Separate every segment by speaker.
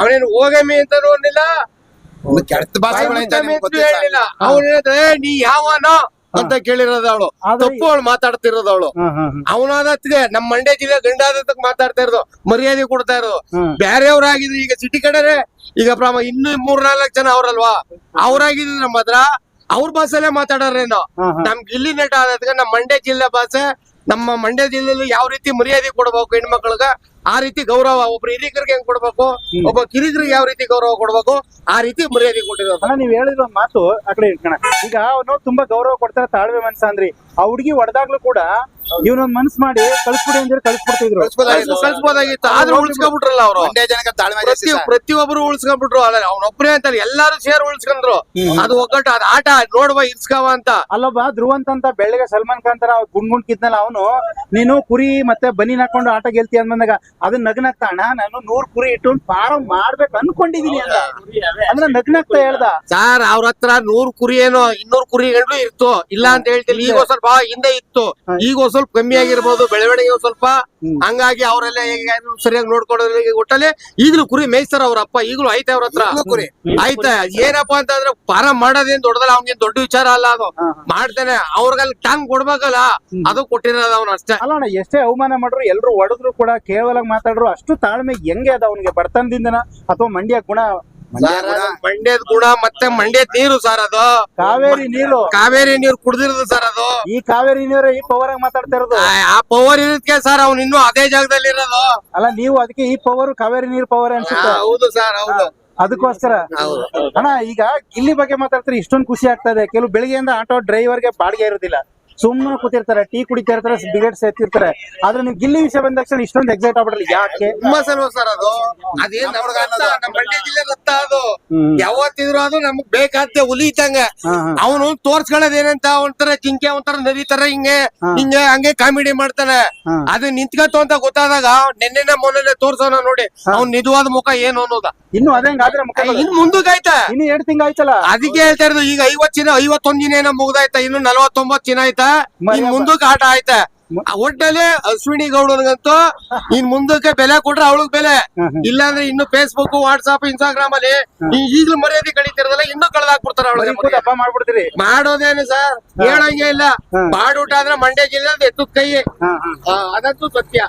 Speaker 1: ಅವನೇನು ಹೋಗಮಿ ಅಂತಾನು ಅನ್ನಿಲ್ಲ
Speaker 2: ಕೆಟ್ಟ
Speaker 1: ಅಂತೂ. ಹೇಳಿಲ್ಲ. ಅವನು ಹೇಳಿದ್ರೆ ನೀ ಯಾವನ? ಅಂತ ಕೇಳಿರೋದ ಅವಳು. ತಪ್ಪು ಅವಳು ಮಾತಾಡ್ತಿರೋದು ಅವಳು. ಅವನಾದತ್ತಿಗೆ ನಮ್ಮ ಮಂಡ್ಯ ಜಿಲ್ಲೆ ಗಂಡಾದತ್ತಕ್ ಮಾತಾಡ್ತಾ ಇರೋದು. ಮರ್ಯಾದೆ ಕೊಡ್ತಾ ಇರೋದು. ಬೇರೆಯವ್ರಾಗಿದ್ರು ಈಗ ಸಿಟಿ ಕಡೆ ಈಗ ಪ್ರಾಮ ಇನ್ನು ಮೂರ್ ನಾಲ್ಕು ಜನ ಅವ್ರಲ್ವಾ? ಅವ್ರಾಗಿದ್ರು ನಮ್ಮ ಹತ್ರ. ಅವ್ರ ಭಾಷೆಲ್ಲೇ ಮಾತಾಡೋರೇನು
Speaker 3: ನಮ್ಗೆ ಇಲ್ಲಿ
Speaker 1: ನಮ್ ಆದ ನೆಟ ಆದತ್ಗೆ ನಮ್ಮ ಮಂಡ್ಯ ಜಿಲ್ಲೆ ಭಾಷೆ ನಮ್ಮ ಮಂಡ್ಯ ಜಿಲ್ಲೆಯಲ್ಲಿ ಯಾವ ರೀತಿ ಮರ್ಯಾದೆ ಕೊಡ್ಬೇಕು ಹೆಣ್ಮಕ್ಳಿಗ? ಆ ರೀತಿ ಗೌರವ ಒಬ್ಬ ಹಿರಿಯರಿಗೆ ಹೆಂಗ್ ಕೊಡ್ಬೇಕು? ಒಬ್ಬ ಕಿರಿಗರಿಗೆ ಯಾವ ರೀತಿ ಗೌರವ ಕೊಡ್ಬೇಕು? ಆ ರೀತಿ ಮರ್ಯಾದೆ
Speaker 3: ಕೊಟ್ಟಿರೋ ನೀವ್ ಹೇಳಿರೋ ಒಂದ್ ಮಾತು ಆ ಕಡೆ ಇಟ್ಕಣ. ಈಗ ಅವನು ತುಂಬಾ ಗೌರವ ಕೊಡ್ತಾರೆ ತಾಳ್ವೆ ಮನ್ಸ ಅಂದ್ರಿ. ಆ ಹುಡುಗಿ ಹೊಡೆದಾಗ್ಲೂ ಕೂಡ ಇವನೊಂದ್ ಮನ್ಸ್ ಮಾಡಿ ಕಳ್ಸ್ಬಿಡಿ ಅಂದ್ರೆ ಕಳ್ಸ್ಬಿಡ್ತಿದ್ರು.
Speaker 2: ಕಳ್ಸ್ಬೋದಾಗಿತ್ತು.
Speaker 1: ಕಳ್ಸ್ಬೋದಾಗಿತ್ತು. ಆದ್ರೂ ಉಳಿಸ್ಕೊಂಡ್ಬಿಟ್ರಲ್ಲ ಅವರು.
Speaker 2: ಪ್ರತಿ ಜನಕ್ಕೆ ತಾಳ್ಮೆ ಜಾಸ್ತಿ
Speaker 1: ಪ್ರತಿ
Speaker 2: ಸರ್.
Speaker 1: ಪ್ರತಿಯೊಬ್ರು ಉಳಿಸ್ಕೊಂಡ್ಬಿಟ್ರು. ಅಲ್ಲ ಅವ್ನೊಬ್ಬರೇ ಅಂತಾರೆ ಎಲ್ಲಾರು ಸೇರ್ ಉಳಿಸ್ಕೊಂಡ್ರು. ಅದು ಒಗ್ಗಟ್ಟು ಅದ್ ಆಟ ನೋಡುವ ಇರ್ಸ್ಕವ ಅಂತ.
Speaker 3: ಅಲ್ಲೊಬ್ಬ ಧ್ರುವಂತ ಅಂತ ಬೆಳಗ್ಗೆ ಸಲ್ಮಾನ್ ಖಾನ್ ತರ ಗುಂಡ್ ಗುಂಡ್ ಕಿದ್ನಲ್ಲ ಅವನು. ನೀನು ಕುರಿ ಮತ್ತೆ ಬನಿನ್ ಹಾಕೊಂಡು ಆಟ ಗೆಲ್ತಿ ಅಂದಾಗ ಅದನ್ನ ನಗ್ನಾಗ್ತಾ ಅಣ್ಣ ನಾನು ನೂರ್ ಕುರಿ ಇಟ್ಟು ಫಾರಂ ಮಾಡ್ಬೇಕು ಅನ್ಕೊಂಡಿದೀನಿ ಅಂತ ಅಂದ್ರೆ ನಗ್ನಾಗ್ತಾ ಹೇಳ್ದ.
Speaker 1: ಸರ್ ಅವ್ರ ಹತ್ರ ನೂರ್ ಕುರಿ ಏನೋ ಇನ್ನೂರ್ ಕುರಿಗಳು ಇತ್ತು. ಇಲ್ಲ ಅಂತ ಹೇಳ್ತೀನಿ ಈಗ ಸ್ವಲ್ಪ ಹಿಂದೆ ಇತ್ತು. ಈಗ ಸ್ವಲ್ಪ ಕಮ್ಮಿ ಆಗಿರ್ಬೋದು. ಬೆಳವಣಿಗೆ ಸ್ವಲ್ಪ ಹಂಗಾಗಿ ಅವರೆಲ್ಲ ಸರಿಯಾಗಿ ನೋಡ್ಕೊಂಡ್ರೆ ಒಟ್ಟಲ್ಲಿ ಈಗಲೂ ಕುರಿ ಮೇಯಿಸ್ತಾರ ಅವ್ರ ಅಪ್ಪ. ಈಗಲೂ ಐತೆ ಅವ್ರ ಹತ್ರ?
Speaker 2: ಕುರಿ.
Speaker 1: ಆಯ್ತಾ? ಏನಪ್ಪಾ ಅಂತಂದ್ರೆ ಫಾರಂ ಮಾಡೋದೇನ್ ದೊಡ್ಡದಲ್ಲ ಅವ್ನಿಗೆ ದೊಡ್ಡ ವಿಚಾರ ಅಲ್ಲ ಅದು. ಮಾಡ್ತೇನೆ. ಅವ್ರಿಗಲ್ಲಿ ಟಾಂಗ್ ಕೊಡ್ಬೇಕಲ್ಲ. ಅದು ಕೊಟ್ಟಿರೋದು ಅವ್ನ ಅಷ್ಟೇ.
Speaker 3: ಅಲ್ಲ ಎಷ್ಟೇ ಅವಮಾನ ಮಾಡ್ರು ಎಲ್ರು ಹೊಡೆದ್ರು ಕೂಡ ಕೇವಲ ಮಾತಾಡ್ರು ಅಷ್ಟು ತಾಳ್ಮೆ ಹೆಂಗೆ ಅದ ಅವನಿಗೆ? ಬಡತನದಿಂದನ ಅಥವಾ ಮಂಡ್ಯ ಗುಣ?
Speaker 2: ಮಂಡ್ಯ
Speaker 1: ಮಂಡ್ಯದ ಗುಣ ಮತ್ತೆ ಮಂಡ್ಯದ ನೀರು ಸರ್ ಅದು.
Speaker 3: ಕಾವೇರಿ ನೀರು.
Speaker 1: ಕಾವೇರಿ ನೀರು ಕುಡ್ದಿರೋದು ಸರ್ ಅದು.
Speaker 3: ಈ ಕಾವೇರಿ ನೀರು ಈ ಪವರ್ ಆಗಿ ಮಾತಾಡ್ತಾ ಇರೋದು?
Speaker 1: ಆ ಪವರ್ ಇರೋದಕ್ಕೆ ಸರ್ ಅವ್ನು ಇನ್ನೂ ಅದೇ ಜಾಗದಲ್ಲಿ ಇರೋದು.
Speaker 3: ಅಲ್ಲ ನೀವು ಅದಕ್ಕೆ ಈ ಪವರ್ ಕಾವೇರಿ ನೀರು ಪವರ್ ಅನ್ಸುತ್ತೆ.
Speaker 1: ಹೌದು ಸರ್ ಹೌದು.
Speaker 3: ಅದಕ್ಕೋಸ್ಕರ. ಅಣ್ಣ ಈಗ ಇಲ್ಲಿ ಬಗ್ಗೆ ಮಾತಾಡ್ತಾರೆ ಇಷ್ಟೊಂದು ಖುಷಿ ಆಗ್ತಾ ಇದೆ. ಕೆಲವು ಬೆಳಿಗ್ಗೆಯಿಂದ ಆಟೋ ಡ್ರೈವರ್ಗೆ ಬಾಡಿಗೆ ಇರೋದಿಲ್ಲ. ಸುಮ್ಮನೆ ಕೂತಿರ್ತಾರೆ, ಟೀ ಕುಡಿತಾ ಇರ್ತಾರೆ ಬಿಗೇಟ್ ಸೇರ್ತಿರ್ತಾರೆ ಆದ್ರೆ ನೀವು ಗಿಲ್ಲಿ ವಿಷಯ ಬಂದ ತಕ್ಷಣ ಇಷ್ಟೊಂದು ಎಕ್ಸೈಟ್ ಆಗ್ಬಿಡ್ರಿ ಯಾಕೆ?
Speaker 1: ತುಂಬಾ ಸರ್ ಅದು. ಅದೇನ್ ಮಂಡ್ಯ ಜಿಲ್ಲೆ ಅದು. ಯಾವತ್ತಿದ್ರು ಅದು ನಮಗ್ ಬೇಕಾದ ಹುಲಿ ಇದ್ದಂಗ. ಅವನು ತೋರ್ಸ್ಕೊಳ್ಳೋದ್ ಏನಂತ ಒಂಥರ ಜಿಂಕೆ ಒಂಥರ ನದಿ ತರ ಹಿಂಗೆ ಹಿಂಗೆ ಹಂಗೆ ಕಾಮಿಡಿ ಮಾಡ್ತಾನೆ. ಅದು ನಿಂತ್ಕತ್ತು ಅಂತ ಗೊತ್ತಾದಾಗ ನಿನ್ನೆ ಮೊನ್ನೆ ತೋರ್ಸೋಣ ನೋಡಿ. ಅವ್ನ್ ನಿಜವಾದ ಮುಖ ಏನು ಅನ್ನೋದ.
Speaker 3: ಇನ್ನು ಅದೇಂಗಾದ್ರೆ ಮುಖ
Speaker 1: ಇನ್ ಮುಂದಕ್ಕಾಯ್ತ
Speaker 3: ಇನ್ನು ಎರಡ್ ತಿಂಗ್ ಆಯ್ತಲ್ಲ?
Speaker 1: ಅದಕ್ಕೆ ಹೇಳ್ತಾ ಇರೋದು ಈಗ ಐವತ್ ಚಿನ್ನ ಐವತ್ತೊಂದ್ ದಿನ ಏನೋ ಮುಗ್ದಾಯ್ತಾ? ಇನ್ನು ನಲವತ್ತೊಂಬತ್ ಚಿನ್ನ ಆಯ್ತಾ? ಇನ್ ಮುಂದಕ್ಕೆ ಆಟ ಆಯ್ತಾ? ಆ ಒಟ್ಟಲ್ಲಿ ಅಶ್ವಿನಿ ಗೌಡನ್ಗಂತೂ ಇನ್ ಮುಂದಕ್ಕೆ ಬೆಲೆ ಕೊಟ್ರೆ ಅವಳಗ್ ಬೆಲೆ. ಇಲ್ಲಾಂದ್ರೆ ಇನ್ನು ಫೇಸ್ಬುಕ್ ವಾಟ್ಸ್ಆಪ್ ಇನ್ಸ್ಟಾಗ್ರಾಮ್ ಅಲ್ಲಿ ಈ- ಈಗ್ಲೂ ಮರ್ಯಾದೆ ಕಳೀತಿರದಲ್ಲ ಇನ್ನೂ ಕಳ್ದಾಕ್ಬಿಡ್ತಾರ ಅವಳಿಗೆ
Speaker 3: ಮಾಡ್ಬಿಡ್ತೀರಿ.
Speaker 1: ಮಾಡೋದೇನು ಸರ್? ಹೇಳಂಗೆ ಇಲ್ಲ. ಬಾಡೂಟ ಅಂದ್ರೆ ಮಂಡ್ಯ ಜಿಲ್ಲೆ ಎತ್ತದ ಕೈ. ಅದಂತೂ ಸತ್ಯ.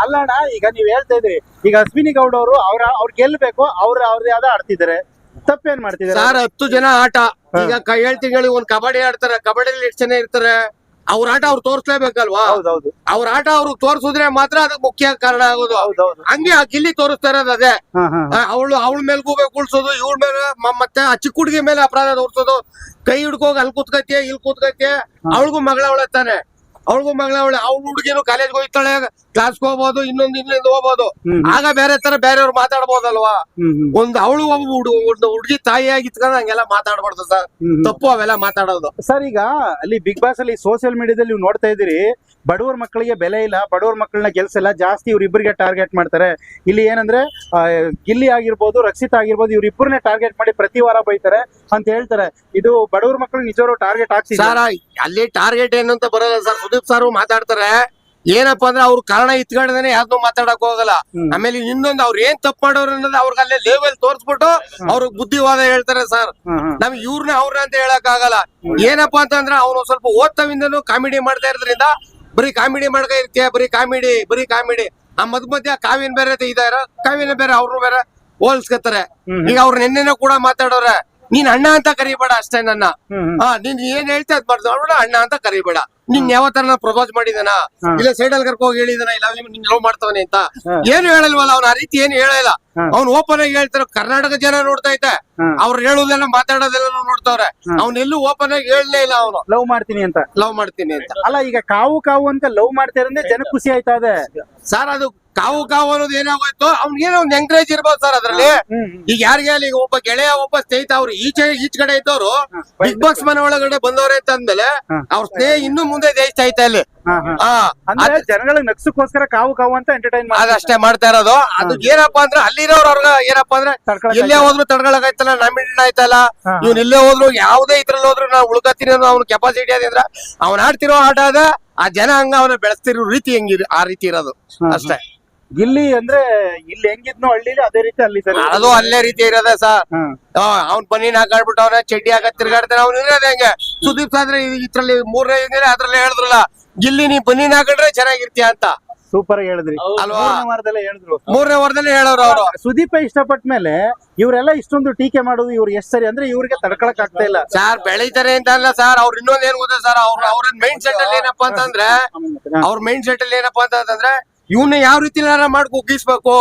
Speaker 3: ಅಲ್ಲಣ್ಣ ಈಗ ನೀವ್ ಹೇಳ್ತಾ ಇದ್ರಿ. ಈಗ ಅಶ್ವಿನಿ ಗೌಡ ಅವರು ಅವ್ರ ಅವ್ರ ಗೆಲ್ಬೇಕು ಅವ್ರ ಅವ್ರದೇ ಆದ ಆಡ್ತಿದ್ದಾರೆ. ತಪ್ಪೇನ್ ಮಾಡ್ತಿದ್ದಾರೆ?
Speaker 1: ಸರ್ ಹತ್ತು ಜನ ಆಟ. ಈಗ ಕೈ ಏಳ್ ತಿಂಗಳಿಗೆ ಒಂದ್ ಕಬಡ್ಡಿ ಆಡ್ತಾರೆ. ಕಬಡ್ಡಿಲಿ ಎಷ್ಟು ಜನ ಇರ್ತಾರೆ. ಅವ್ರ ಆಟ ಅವ್ರು ತೋರಿಸ್ಲೇಬೇಕಲ್ವಾ? ಅವ್ರ ಆಟ ಅವ್ರು ತೋರ್ಸಿದ್ರೆ ಮಾತ್ರ ಅದಕ್ಕೆ ಮುಖ್ಯ ಕಾರಣ ಆಗೋದು. ಹಂಗೆ ಆ ಗಿಲ್ಲಿ ತೋರಿಸ್ತಾ ಇರೋದು ಅದೇ. ಅವಳು ಅವಳ ಮೇಲೆ ಗೂಬೆ ಕುಳ್ಸೋದು ಇವಳ ಮೇಲೆ ಮತ್ತೆ ಆ ಚಿಕ್ಕ ಹುಡುಗಿ ಮೇಲೆ ಅಪರಾಧ ತೋರಿಸೋದು. ಕೈ ಹಿಡ್ಕೋಗಿ ಅಲ್ಲಿ ಕೂತ್ಕೈತೆ ಇಲ್ಲಿ ಕೂತ್ಕೈತೆ ಅವಳಿಗೂ ಮಗಳ ಅವಳತ್ತಾನೆ ಅವಳಿಗೂ ಮಗಳ ಅವಳೆ ಅವ್ಳ ಹುಡುಗಿನು ಕಾಲೇಜ್ಗೆ ಹೋಗ್ತಾಳೆ ಕ್ಲಾಸ್ಗೆ ಹೋಗ್ಬೋದು ಇನ್ನೊಂದು ಇನ್ನೊಂದು ಹೋಗ್ಬೋದು. ಆಗ ಬೇರೆ ತರ ಬೇರೆಯವ್ರು ಮಾತಾಡ್ಬೋದಲ್ವಾ? ಒಂದು ಅವಳು ಒಬ್ಬ ಒಂದು ಹುಡುಗಿ ತಾಯಿಯಾಗಿ ಇತ್ಕೊಂಡು ಹಂಗೆಲ್ಲ ಮಾತಾಡ್ಬಾರ್ದು ಸರ್. ತಪ್ಪು ಅವೆಲ್ಲ ಮಾತಾಡೋದು.
Speaker 3: ಸರ್ ಈಗ ಅಲ್ಲಿ ಬಿಗ್ ಬಾಸ್ ಅಲ್ಲಿ ಸೋಷಿಯಲ್ ಮೀಡಿಯಾದಲ್ಲಿ ನೀವು ನೋಡ್ತಾ ಇದ್ದೀರಿ ಬಡವರ ಮಕ್ಕಳಿಗೆ ಬೆಲೆ ಇಲ್ಲ ಬಡವರ ಮಕ್ಕಳನ್ನ ಗೆಲ್ಸಲ್ಲ ಜಾಸ್ತಿ ಇವ್ರಿಬ್ಬರಿಗೆ ಟಾರ್ಗೆಟ್ ಮಾಡ್ತಾರೆ. ಇಲ್ಲಿ ಏನಂದ್ರೆ ಗಿಲ್ಲಿ ಆಗಿರ್ಬೋದು ರಕ್ಷಿತ್ ಆಗಿರ್ಬೋದು ಇವ್ರಿಬ್ಬರನ್ನೇ ಟಾರ್ಗೆಟ್ ಮಾಡಿ ಪ್ರತಿ ವಾರ ಬೈತಾರೆ. ಅಂತ ಹೇಳ್ತಾರೆ. ಇದು ಬಡವರ ಮಕ್ಕಳು ನಿಜವರು ಟಾರ್ಗೆಟ್ ಆಗ್ತಿದೆ
Speaker 1: ಸರ್ ಅಲ್ಲಿ ಟಾರ್ಗೆಟ್ ಏನು ಅಂತ ಬರಲ್ಲ ಸರ್. ಸುದೀಪ್ ಸರ್ ಮಾತಾಡ್ತಾರೆ. ಏನಪ್ಪಾ ಅಂದ್ರೆ ಅವ್ರ ಕಾರಣ ಇತ್ಕೊಂಡೇನೆ ಯಾವ್ದು ಮಾತಾಡಕ್ ಹೋಗಲ್ಲ. ಆಮೇಲೆ ಇನ್ನೊಂದು ಅವ್ರ ಏನ್ ತಪ್ಪು ಮಾಡೋರು ಅನ್ನೋದು ಅವ್ರಿಗೆ ಅಲ್ಲೇ ಲೇವಲ್ ತೋರ್ಸ್ಬಿಟ್ಟು ಅವ್ರಿಗೆ ಬುದ್ಧಿವಾದ ಹೇಳ್ತಾರೆ ಸರ್. ನಮ್ಗೆ ಇವ್ರನ್ನ ಅವ್ರನ್ನ ಅಂತ ಹೇಳಕ್ ಆಗಲ್ಲ. ಏನಪ್ಪಾ ಅಂತಂದ್ರೆ ಅವ್ನು ಸ್ವಲ್ಪ ಓದ್ತವಿಂದನು ಕಾಮಿಡಿ ಮಾಡ್ತಾ ಇರೋದ್ರಿಂದ ಬರೀ ಕಾಮಿಡಿ ಮಾಡ್ಕ ಇರ್ತೀಯ? ಬರೀ ಕಾಮಿಡಿ ಬರೀ ಕಾಮಿಡಿ. ಆ ಮಧ್ಯ ಮಧ್ಯ ಕಾವಿನ ಬೇರೆ ಇದಾರ. ಕಾವಿನ ಬೇರೆ ಅವ್ರು ಬೇರೆ ಹೋಲ್ಸ್ಕತ್ತಾರೆ. ಈಗ ಅವ್ರ ನಿನ್ನೆನೂ ಕೂಡ ಮಾತಾಡೋರೆ. ನೀನ್ ಅಣ್ಣ ಅಂತ ಕರಿಬೇಡ ಅಷ್ಟೇ ನನ್ನ. ಹಾ ನೀನ್ ಏನ್ ಹೇಳ್ತಾ ಅದ್ ಬರ್ದು ಅಣ್ಣ ಅಂತ ಕರಿಬೇಡ. ನಿನ್ ಯಾವ ತರ ಪ್ರಪೋಸ್ ಮಾಡಿದನ? ಇಲ್ಲ ಸೈಡ್ ಅಲ್ಲಿ ಕರ್ಕೋಗಿ ಹೋಗಿ ಹೇಳಿದನ? ಇಲ್ಲ ನಿನ್ ಲವ್ ಮಾಡ್ತಾವನೆ ಅಂತ. ಏನು ಹೇಳಲ್ವಲ್ಲ ಅವ್ನ ಆ ರೀತಿ ಏನು ಹೇಳಲ್ಲ. ಅವ್ನು ಓಪನ್ ಆಗಿ ಹೇಳ್ತಾರ ಕರ್ನಾಟಕ ಜನ ನೋಡ್ತಾ ಐತೆ ಅವ್ರ ಹೇಳೋದೆಲ್ಲ ಮಾತಾಡೋದೆಲ್ಲ ನೋಡ್ತಾವ್ರೆ. ಅವ್ನೆಲ್ಲೂ ಓಪನ್ ಆಗಿ ಹೇಳಲೇ ಇಲ್ಲ ಅವನು.
Speaker 3: ಲವ್ ಮಾಡ್ತೀನಿ ಅಂತ.
Speaker 1: ಲವ್ ಮಾಡ್ತೀನಿ ಅಂತ.
Speaker 3: ಅಲ್ಲ ಈಗ ಕಾವು ಕಾವು ಅಂತ ಲವ್ ಮಾಡ್ತಾರಂದ್ರೆ ಜನ ಖುಷಿ ಆಯ್ತಾ ಇದೆ
Speaker 1: ಸರ್ ಅದು ಕಾವು ಕಾವು ಅನ್ನೋದು ಏನಾಗೋಯ್ತು? ಅವ್ನಿಗೇನೋ ಒಂದ್ ಎಂಕರೇಜ್ ಇರ್ಬೋದು ಸರ್ ಅದ್ರಲ್ಲಿ. ಈಗ ಯಾರಿಗೆ ಅಲ್ಲಿ ಈಗ ಒಬ್ಬ ಗೆಳೆಯ ಒಬ್ಬ ಸ್ನೇಹಿತ ಅವ್ರು ಈಚೆ ಈಚ್ ಕಡೆ ಇದ್ದವ್ರು ಬಿಗ್ ಬಾಕ್ಸ್ ಮನೆ ಒಳಗಡೆ ಬಂದವ್ರೆ ಅಂತ ಅಂದ್ಮೇಲೆ ಅವ್ರ ಸ್ನೇಹ ಇನ್ನು ಮುಂದೆ ಜಯಿಸ್ತಾ ಐತೆ ಅಲ್ಲಿ
Speaker 3: ಜನಗಳ
Speaker 1: ನಕ್ಸಕ್ಕೋಸ್ಕರ
Speaker 3: ಅಂದ್ರೆ ಕಾವು ಕಾವು ಅಂತ ಎಂಟರ್ಟೈನ್ ಮಾಡಿ
Speaker 1: ಅದಷ್ಟೇ ಮಾಡ್ತಾ ಇರೋದು. ಅದು ಏನಪ್ಪಾ ಅಂದ್ರೆ ಅಲ್ಲಿರೋರು ಅವ್ರ ಏನಪ್ಪಾ ಅಂದ್ರೆ ಎಲ್ಲೇ ಹೋದ್ರು ತಡ್ಕೊಳಕ್ ನಮ್ಮಿಣ್ಣ ಆಯ್ತಲ್ಲ. ಇವ್ನ ಎಲ್ಲೇ ಹೋದ್ರು ಯಾವ್ದೇ ಇದ್ರಲ್ಲಿ ಹೋದ್ರು ನಾವು ಉಳ್ಕತ್ತೀನಿ ಅನ್ನೋ ಅವ್ನ ಕೆಪಾಸಿಟಿ ಅದಂದ್ರ ಅವ್ನ ಆಡ್ತಿರೋ ಆಟ ಅದ ಆ ಜನ ಹಂಗ ಅವನ ಬೆಳೆಸ್ತಿರೋ ರೀತಿ ಹೆಂಗಿರ್ ಆ ರೀತಿ ಇರೋದು. ಅಷ್ಟೇ.
Speaker 3: ಗಿಲ್ಲಿ ಅಂದ್ರೆ ಇಲ್ಲಿ ಹೆಂಗಿದ್ನೋ ಹಳ್ಳಿಲಿ ಅದೇ ರೀತಿ ಅಲ್ಲಿ ಸರ್.
Speaker 1: ಅದು ಅಲ್ಲೇ ರೀತಿ ಇರೋದ ಸರ್
Speaker 3: ಹಾ.
Speaker 1: ಅವ್ನ್ ಬನ್ನಿನ ಹಾಕಾಡ್ಬಿಟ್ಟು ಅವನ ಚಡ್ಡಿ ಹಾಕ ತಿರ್ಗಾಡ್ತಾನೆ. ಅವ್ನು ಇರೋದ್ ಹೆಂಗೆ? ಸುದೀಪ್ ಸಾಂದ್ರೆ ಇದ್ರಲ್ಲಿ ಮೂರನೇ ಇದ್ರೆ ಅದ್ರಲ್ಲಿ ಹೇಳಿದ್ರಲ್ಲ ಗಿಲ್ಲಿ ನೀ ಬನ್ನಿನ ಹಾಕೊಂಡ್ರೆ ಚೆನ್ನಾಗಿರ್ತೀಯ ಅಂತ.
Speaker 3: ಸೂಪರ್ ಹೇಳಿದ್ರಿ.
Speaker 1: ಅಲ್ವಾ?
Speaker 3: ಮೂರನೇ ವಾರದಲ್ಲೇ ಹೇಳಿದ್ರು.
Speaker 1: ಮೂರನೇ ವಾರದಲ್ಲಿ ಹೇಳೋರು ಅವರು.
Speaker 3: ಸುದೀಪ ಇಷ್ಟಪಟ್ಟ ಮೇಲೆ ಇವರೆಲ್ಲ ಇಷ್ಟೊಂದು ಟೀಕೆ ಮಾಡೋದು ಇವ್ರು ಎಷ್ಟ್ ಸರಿ ಅಂದ್ರೆ ಇವ್ರಿಗೆ ತಡ್ಕೊಳಕ್ ಆಗ್ತಾ ಇಲ್ಲ.
Speaker 1: ಸರ್ ಬೆಳಿತಾರೆ ಅಂತ ಅಲ್ಲ ಸರ್. ಅವ್ರ ಇನ್ನೊಂದ್ ಏನ್ ಗೊತ್ತ ಸರ್? ಅವ್ರ ಅವ್ರ ಮೈಂಡ್ ಸೆಟ್ ಅಲ್ಲಿ ಏನಪ್ಪಾ ಅಂತಂದ್ರೆ ಅವ್ರ ಮೈಂಡ್ ಸೆಟ್ ಅಲ್ಲಿ ಏನಪ್ಪಾ ಅಂತಂದ್ರೆ ಇವ್ನ ಯಾವ ರೀತಿ ಮಾಡಿ ಕುಗ್ಗಿಸ್ಬೇಕು?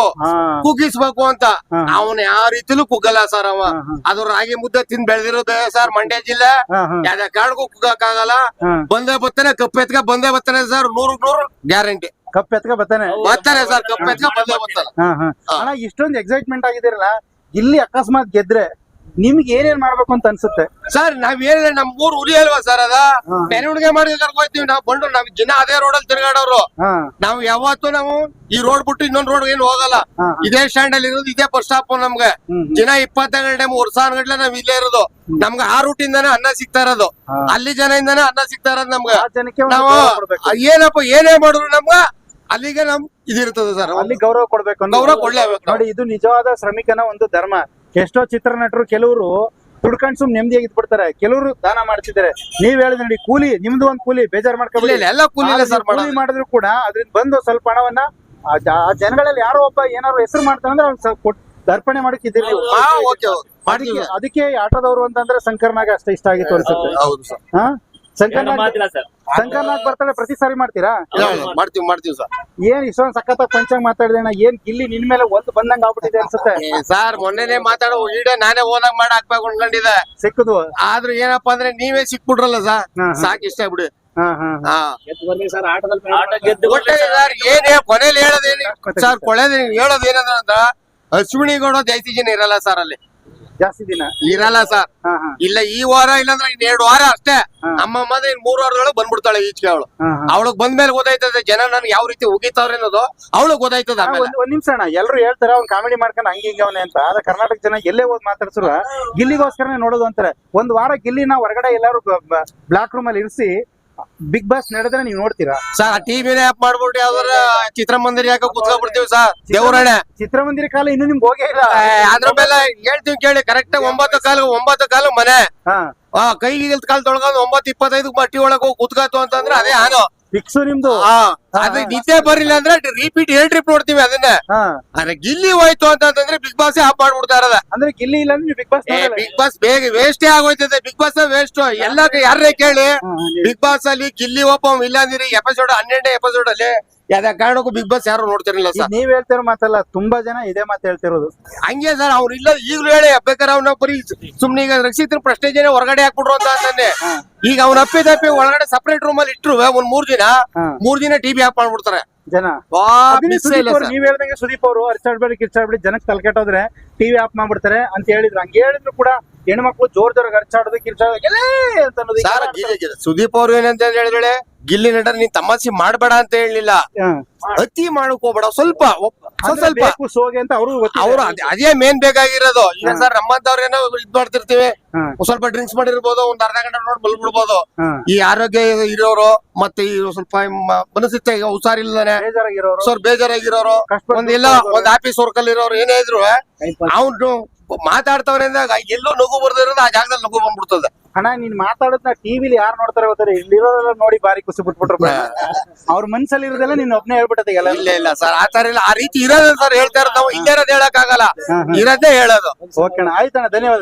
Speaker 1: ಕುಗ್ಗಿಸ್ಬೇಕು ಅಂತ. ಅವನ್ ಯಾವ ರೀತಿಲೂ ಕುಗ್ಗಲ್ಲ ಸರ್ ಅವ. ಅದು ರಾಗಿ ಮುದ್ದೆ ತಿಂದ್ ಬೆಳೆದಿರೋದೆ ಸರ್ ಮಂಡ್ಯ ಜಿಲ್ಲೆ. ಯಾವ್ದೇ ಕಾರಣಕ್ಕೂ ಕುಗ್ಗಕ್ಕಾಗಲ್ಲ
Speaker 3: ಆಗಲ್ಲ
Speaker 1: ಬಂದೇ ಬರ್ತಾನೆ ಕಪ್ಪ ಎತ್ಕ ಬಂದೇ ಬರ್ತಾನೆ ಸರ್. ನೂರು ನೂರು ಗ್ಯಾರಂಟಿ.
Speaker 3: ಕಪ್ಪ ಎತ್ಕ ಬರ್ತಾನೆ
Speaker 1: ಬರ್ತಾನೆ ಸರ್ ಕಪ್ ಎತ್ಕ ಬಂದೇ ಬರ್ತಾನೆ
Speaker 3: ಇಷ್ಟೊಂದು ಎಕ್ಸೈಟ್ಮೆಂಟ್ ಆಗಿದಿರಲ್ಲ ಇಲ್ಲಿ ಅಕಸ್ಮಾತ್ ಗೆದ್ರೆ ನಿಮ್ಗೆ ಏನೇನ್ ಮಾಡ್ಬೇಕು ಅಂತ ಅನ್ಸುತ್ತೆ?
Speaker 1: ಸರ್ ನಾವ್ ಏನಿಲ್ಲ ನಮ್ ಊರ್ ಉರಿ ಅಲ್ವಾ ಸರ್ ಅದ. ಮೆರವಣಿಗೆ ಮಾಡಿ ನಾವ್. ಬಂದು ನಾವ್ ಜನ ಅದೇ ರೋಡ್ ಅಲ್ಲಿ
Speaker 3: ತಿರುಗಾಡೋರು.
Speaker 1: ನಾವ್ ಯಾವತ್ತು ನಾವು ಈ ರೋಡ್ ಬಿಟ್ಟು ಇನ್ನೊಂದ್ ರೋಡ್ ಏನ್ ಹೋಗಲ್ಲ. ಇದೇ ಸ್ಟ್ಯಾಂಡ್ ಅಲ್ಲಿ ಇರೋದು ಇದೇ ಬಸ್ ಸ್ಟಾಪ್ ನಮ್ಗೆ. ದಿನ ಇಪ್ಪತ್ತ ಮೂರ್ ಸಾವಿರ ಗಂಟೆ ನಾವ್ ಇಲ್ಲೇ ಇರೋದು. ನಮ್ಗೆ ಆ ರೂಟ್ ಇಂದಾನೆ ಅನ್ನ ಸಿಗ್ತಾ ಇರೋದು. ಅಲ್ಲಿ ಜನ ಇಂದಾನೆ ಅನ್ನ ಸಿಗ್ತಾ ಇರೋದು ನಮ್ಗೆ. ನಾವು ಏನಪ್ಪ ಏನೇ ಮಾಡಿದ್ರು ನಮ್ಗ ಅಲ್ಲಿಗೆ ನಮ್ ಇದಿರ್ತದೆ ಸರ್.
Speaker 3: ಅಲ್ಲಿ ಗೌರವ ಕೊಡ್ಬೇಕು.
Speaker 1: ಗೌರವ ಕೊಡ್ಲೇಬೇಕು
Speaker 3: ನೋಡಿ ಇದು ನಿಜವಾದ ಶ್ರಮಿಕನ ಒಂದು ಧರ್ಮ. ಎಷ್ಟೋ ಚಿತ್ರನಟರು ಕೆಲವರು ದುಡ್ಕೊಂಡ್ ಸುಮ್ ನೆಮ್ಮದಿಯಾಗಿ ಇದ್ಬಿಡ್ತಾರೆ. ಕೆಲವರು ದಾನ ಮಾಡ್ತಿದ್ದಾರೆ. ನೀವ್ ಹೇಳಿದ್ರೆ ನೋಡಿ ಕೂಲಿ ನಿಮ್ದು ಒಂದ್ ಕೂಲಿ ಬೇಜಾರ್
Speaker 1: ಮಾಡ್ಕೊಳ್ಳಿ ಎಲ್ಲ ಕೂಲಿ
Speaker 3: ಮಾಡಿದ್ರು ಕೂಡ ಅದ್ರಿಂದ ಬಂದು ಸ್ವಲ್ಪ ಹಣವನ್ನ ಆ ಜ- ಜನಗಳಲ್ಲಿ ಯಾರೋ ಒಬ್ಬ ಏನಾದ್ರು ಹೆಸರು ಮಾಡ್ತಾರೆ ಅಂದ್ರೆ ದರ್ಪಣೆ ಸ್ವಲ್ಪ ಕೊಟ್- ಅರ್ಪಣೆ ಮಾಡಕ್ಕಿದ್ದೀರಿ
Speaker 1: ಹಾ ಓಕೆ ಮಾಡ್ತೀವಿ.
Speaker 3: ಅದಕ್ಕೆ ಆಟೋದವರು ಅಂತಂದ್ರೆ ಶಂಕರ್ನಾಗ ಅಷ್ಟೇ ಇಷ್ಟ ಆಗಿ ತೋರಿಸುತ್ತೆ.
Speaker 1: ಹೌದು ಸರ್.
Speaker 3: ಹಾ? ಶಂಕರ್ನಾಗ್ ಶಂಕರ್ನಾಗ್ ಬರ್ತಾರೆ ಪ್ರತಿ ಸಾರಿ ಮಾಡ್ತೀರಾ?
Speaker 1: ಮಾಡ್ತೀವಿ ಮಾಡ್ತೀವಿ ಸರ್.
Speaker 3: ಏನ್ ಇಷ್ಟೊಂದ್ ಸಖತ್ತಾಗಿ ಪಂಚಾಂಗ್ ಮಾತಾಡಿದೆ ಅಣ್ಣ ಏನ್ ಗಿಲ್ಲಿ ನಿನ್ ಮೇಲೆ ಒಂದು ಬಂದಂಗ ಆಗ್ಬಿಟ್ಟಿದೆ ಅನ್ಸುತ್ತೆ?
Speaker 1: ಸರ್ ಮೊನ್ನೆನೆ ಮಾತಾಡೋ ಈಡೇ ನಾನೇ ಓನಾಗ್ ಮಾಡಿ ಹಾಕ್ಬೇಕು ಅನ್ಕೊಂಡಿದ್ದೆ.
Speaker 3: ಸಿಕ್ಕದು?
Speaker 1: ಆದ್ರೂ ಏನಪ್ಪಾ ಅಂದ್ರೆ ನೀವೇ ಸಿಕ್ಬಿಟ್ರಲ್ಲ ಸರ್. ಸಾಕ್ ಇಷ್ಟ ಬಿಡಿ.
Speaker 3: ಹಾ ಹಾ
Speaker 1: ಹಾ.
Speaker 4: ಗೆದ್ದು ಸರ್ ಆಟದಲ್ಲಿ ಆಟ ಗೆದ್ದು
Speaker 1: ಒಟ್ಟೆ ಸರ್. ಏನ್ ಕೊನೆಯಲ್ಲಿ ಹೇಳೋದೇನಿ? ಸರ್ ಕೊನೆಯಲ್ಲಿ ಹೇಳೋದೇನಂದ್ರ ಅಶ್ವಿನಿ ಅಂತ ಅಶ್ವಿನಿಗೌಡ ಜಾಸ್ತಿ ಇರಲ್ಲ ಸರ್ ಅಲ್ಲಿ.
Speaker 3: ಜಾಸ್ತಿ ದಿನ.
Speaker 1: ಇರಲ್ಲ ಸರ್. ಇಲ್ಲ ಈ ವಾರ ಇಲ್ಲಾಂದ್ರೆ ಇನ್ ಎರಡು ವಾರ ಅಷ್ಟೇ.
Speaker 3: ನಮ್ಮ
Speaker 1: ಅಮ್ಮ ಮದ ಇನ್ ಮೂರ್ ವಾರದೊಳಗೆ ಬಂದ್ಬಿಡ್ತಾಳೆ ಈಚೆಗೆ ಅವಳು. ಅವಳಗ್ ಬಂದ್ಮೇಲೆ ಗೊತ್ತಾಯ್ತದೆ ಜನ ನನ್ಗೆ ಯಾವ ರೀತಿ ಉಗಿತಾವ್ರೆ ಅನ್ನೋದು. ಅವಳು ಗೊತ್ತಾಯ್ತದ
Speaker 3: ಒಂದ್ ನಿಮಿಷ ಅಣ್ಣ. ಎಲ್ರು ಹೇಳ್ತಾರೆ ಅವ್ನ್ ಕಾಮಿಡಿ ಮಾಡ್ಕೊಂಡು ಹಂಗ ಅವನೇ ಅಂತ. ಆದ್ರೆ ಕರ್ನಾಟಕ ಜನ ಎಲ್ಲೇ ಹೋಗಿ ಮಾತಾಡ್ಸ್ರು ಗಿಲ್ಲಿಗೋಸ್ಕರನೇ ನೋಡೋದು ಅಂತಾರೆ. ಒಂದ್ ವಾರ ಗಿಲ್ಲಿನ ಹೊರಗಡೆ ಎಲ್ಲಾರು ಬ್ಲಾಕ್ ರೂಮ್ ಅಲ್ಲಿ ಇರಿಸಿ ಬಿಗ್ ಬಾಸ್ ನಡೆದ್ರೆ ನೀವು ನೋಡ್ತೀರಾ?
Speaker 1: ಸರ್ ಟಿವಿನೇ ಆಪ್ ಮಾಡ್ಬಿಟ್ಟು ಯಾವ್ದಾರ ಚಿತ್ರಮಂದಿರ ಯಾಕೆ ಕುತ್ಕೊಂಡ್ಬಿಡ್ತೀವಿ ಸರ್ ದೇವರಣೆ
Speaker 3: ಚಿತ್ರಮಂದಿರ ಕಾಲ ಇನ್ನು ನಿಮ್ಗೆ ಹೋಗೇ ಇಲ್ಲ.
Speaker 1: ಅದ್ರ ಮೇಲೆ ಹೇಳ್ತೀವಿ ಕೇಳಿ ಕರೆಕ್ಟ್ ಒಂಬತ್ತು ಕಾಲು ಒಂಬತ್ತು ಕಾಲು ಮನೆ.
Speaker 3: ಹಾ.
Speaker 1: ಆ ಕೈಗೆ ಕಾಲ್ ತೊಳ್ಕೊಂಡು ಒಂಬತ್ತು ಇಪ್ಪತ್ತೈದು ಮಟ್ಟಿ ಒಳಗೆ ಹೋಗಿ ಕುತ್ಕಾತು ಅಂತಂದ್ರೆ ಅದೇ ಹಾನು
Speaker 3: ಫಿಕ್ಸು ನಿಮ್ದು?
Speaker 1: ಆ, ಅದು ನಿದ್ದೆ ಬರಲಿಲ್ಲ ಅಂದ್ರೆ ರಿಪೀಟ್ ಎರಡ್ ಟ್ರಿಪ್ ನೋಡ್ತೀವಿ ಅದನ್ನ.
Speaker 3: ಅಂದ್ರೆ
Speaker 1: ಆದ್ರೆ ಗಿಲ್ಲಿ ಹೋಯ್ತು ಅಂತಂದ್ರೆ ಬಿಗ್ ಬಾಸ್ ಆಫ್ ಮಾಡ್ಬಿಡ್ತಾ ಇರೋದ.
Speaker 3: ಅಂದ್ರೆ ಗಿಲ್ಲಿ ಇಲ್ಲ ಅಂದ್ರೆ ಬಿಗ್ ಬಾಸ್
Speaker 1: ಬಿಗ್ ಬಾಸ್ ಬೇಗ ವೇಸ್ಟೇ ಆಗೋಯ್ತದೆ. ಬಿಗ್ ಬಾಸ್ ವೇಸ್ಟ್ ಎಲ್ಲ ಯಾರೇ ಕೇಳಿ. ಬಿಗ್ ಬಾಸ್ ಅಲ್ಲಿ ಗಿಲ್ಲಿ ಒಬ್ಬ ಇಲ್ಲ ಅಂದ್ರೆ. ಎಪಿಸೋಡ್ ಹನ್ನೆರಡನೇ ಎಪಿಸೋಡ್ ಅಲ್ಲಿ ಯಾವ್ದೇ ಕಾರಣಕ್ಕೂ ಬಿಗ್ ಬಾಸ್ ಯಾರು ನೋಡ್ತಿರಲಿಲ್ಲ ಸರ್.
Speaker 3: ನೀವ್ ಹೇಳ್ತಿರೋ ಮಾತಲ್ಲ ತುಂಬಾ ಜನ ಇದೇ ಮಾತು ಹೇಳ್ತಿರೋದು.
Speaker 1: ಹಂಗೆ ಸರ್ ಅವ್ರು ಇಲ್ಲ ಈಗಲೂ ಹೇಳಿ. ಬೇಕಾದ್ರೆ ಅವ್ನ ಬರೀ ಸುಮ್ನೆ ಈಗ ರಕ್ಷಿತ್ರ ಪ್ರಶ್ನೆ ಹೊರಗಡೆ ಹಾಕ್ಬಿಡ್ರು ಅಂತ ಅಂತಾನೆ.
Speaker 3: ಹಾ.
Speaker 1: ಈಗ ಅವ್ನ ಅಪ್ಪಿ ತಪ್ಪಿ ಒಳಗಡೆ ಸಪರೇಟ್ ರೂಮ್ ಅಲ್ಲಿ ಇಟ್ರು ಒಂದ್ ಮೂರ್ ದಿನ. ಮೂರ್ ದಿನ ಟಿವಿ ಆಫ್ ಮಾಡ್ಬಿಡ್ತಾರೆ
Speaker 3: ಜನ. ನೀವ್ ಹೇಳ್ದಂಗೆ ಸುದೀಪ್ ಅವರು ಅರ್ಚಾಡ್ಬೇಡಿ ಕಿರ್ಚಾಡ್ಬೇಡಿ ಜನಕ್ಕೆ ತಲೆಕೆಟ್ಟೋದ್ರೆ ಟಿವಿ ಆಫ್ ಮಾಡ್ಬಿಡ್ತಾರೆ ಅಂತ ಹೇಳಿದ್ರು ಹಂಗೆ ಹೇಳಿದ್ರು ಕೂಡ ಹೆಣ್ಮಕ್ಳು ಜೋರ್ ಜೋರಾಗಿ ಅರ್ಚಾಡೋದು ಕಿರ್ಚಾಡೋದು
Speaker 1: ಸುದೀಪ್ ಅವ್ರು ಏನಂತ ಹೇಳಿದ್ರೆ ಗಿಲ್ಲಿ ನಟರ್ ನೀನ್ ತಮಾಷೆ ಮಾಡ್ಬೇಡ ಅಂತ ಹೇಳಿಲ್ಲ
Speaker 3: ಹಾ.
Speaker 1: ಅತಿ ಮಾಡಕ್ ಹೋಗ್ಬೇಡ. ಸ್ವಲ್ಪ ಸ್ವಲ್ಪ
Speaker 3: ಸೋಗೆ ಅಂತ ಅವರು
Speaker 1: ಅವ್ರು ಅದ್- ಅದೇ ಮೇನ್ ಬೇಕಾಗಿರೋದು. ಈಗ ಸರ್ ನಮ್ಮಂತವ್ರೇನೋ ಇದ್ ಮಾಡ್ತಿರ್ತೀವಿ. ಒಂದ್ ಸ್ವಲ್ಪ ಡ್ರಿಂಕ್ಸ್ ಮಾಡಿರ್ಬೋದು ಒಂದ್ ಅರ್ಧ ಗಂಟೆ ನೋಡಿ ಮಲ್ಬಿಡ್ಬೋದು. ಈ ಆರೋಗ್ಯ ಇರೋರು ಮತ್ತೆ ಈ ಸ್ವಲ್ಪ ಮ- ಮನಸ್ಥಿತಿ ಈಗ ಹುಷಾರಿಲ್ಲದಾನೆ
Speaker 3: ಬೇಜಾರಾಗಿರೋರು.
Speaker 1: ಸ್ವಲ್ಪ ಬೇಜಾರಾಗಿರೋರು.
Speaker 3: ಕಷ್ಟಪಟ್ಟು
Speaker 1: ಒಂದ್ ಇಲ್ಲ ಒಂದ್ ಆಫೀಸ್ ವರ್ಕ್ ಅಲ್ಲಿ ಇರೋರು ಏನೇ ಇದ್ರು ಅವ್ನು ಮಾತಾಡ್ತವ್ರೆ ಅಂದಾಗ ಎಲ್ಲೋ ನಗು ಬರ್ದಿರೋದು ಆ ಜಾಗದಲ್ಲಿ ನಗು ಬಂದ್ಬಿಡ್ತದೆ.
Speaker 3: ಹಣ ನೀನ್ ಮಾತಾಡೋದ್ನ ಟಿವಿಲಿ ಯಾರು ನೋಡ್ತಾರೆ ಗೊತ್ತಾರೆ ಇಲ್ಲಿರೋರೆಲ್ಲ ನೋಡಿ ಬಾರಿ ಖುಷಿ ಬಿಟ್ಬಿಟ್ರು ಅವ್ರ ಮನ್ಸಲ್ಲಿ ಇರೋದೆಲ್ಲ ನೀನ್ ಒಬ್ನೇ ಹೇಳ್ಬಿಟ್ಟದೆ ಎಲ್ಲ
Speaker 1: ಇಲ್ಲ ಇಲ್ಲ ಸರ್ ಆ ತರ ಇಲ್ಲ. ಆ ರೀತಿ ಇರೋದ್ ಸರ್ ಹೇಳ್ತಾ ಇರೋದು ನಾವು. ಇಲ್ಲಿರೋದ್ ಹೇಳಕ್ ಆಗಲ್ಲ. ಇರೋದೇ ಹೇಳೋದು.
Speaker 3: ಓಕೆ ಅಣ್ಣ ಆಯ್ತಣ್ಣ ಧನ್ಯವಾದ.